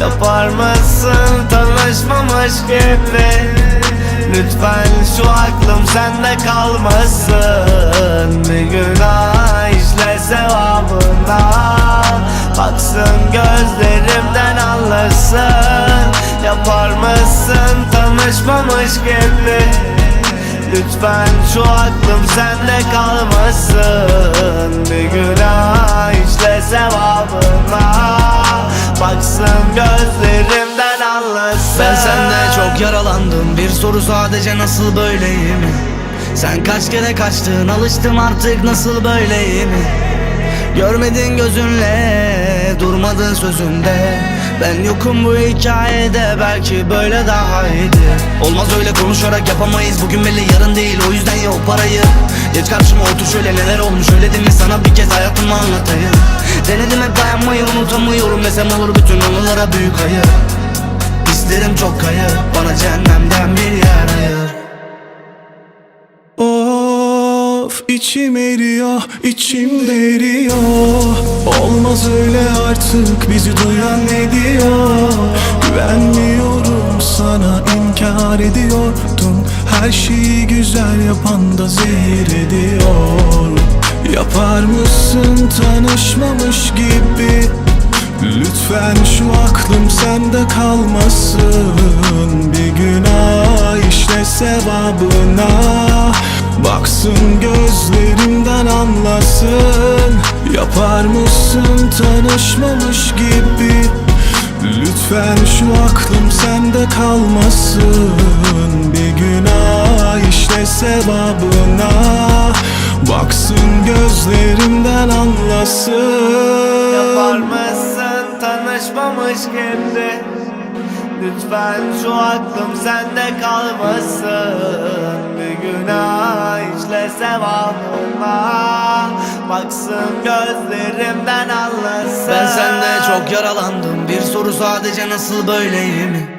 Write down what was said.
Yapar mısın? Tanışmamış gibi Lütfen şu aklım sende kalmasın. Bir günah işle sevabına. Baksın gözlerimden anlasın. Yapar mısın? Tanışmamış gibi Lütfen şu aklım sende kalmasın. Bir günah işle sevabına Baksın gözlerimden anlasın. Ben sende çok yaralandım Bir soru sadece nasıl böyleyim? Sen kaç kere kaçtın alıştım artık nasıl böyleyim? Görmedin gözünle durmadın sözünde. Ben yokum bu hikayede belki böyle daha iyiydi. Olmaz öyle konuşarak yapamayız bugün belli yarın değil o yüzden yok parayı. Geç karşıma otur şöyle neler olmuş öyle mi? Sana bir kez hayatımı anlatayım Denedim hep dayanmayı unutamıyorum. Desem olur bütün anılara büyük hayır. İsterim çok kayır Bana cehennemden bir yer ayır Of içim eriyor, içim eriyor Olmaz öyle artık bizi duyan ne diyor? Güvenmiyorum sana inkar ediyordun Her şeyi güzel yapan da zehir ediyor Yapar mısın tanışmamış gibi? Lütfen şu aklım sende kalmasın. Bir günah işle sevabına. Baksın gözlerimden anlasın. Yapar mısın tanışmamış gibi? Lütfen şu aklım sende kalmasın. Bir günah işle sevabına gözlerimden anlasın. Yapar mısın tanışmamış gibi Lütfen şu aklım sende kalmasın. Bir günah işle sevabına Baksın gözlerimden anlasın. Ben sende çok yaralandım. Bir soru sadece nasıl böyleyim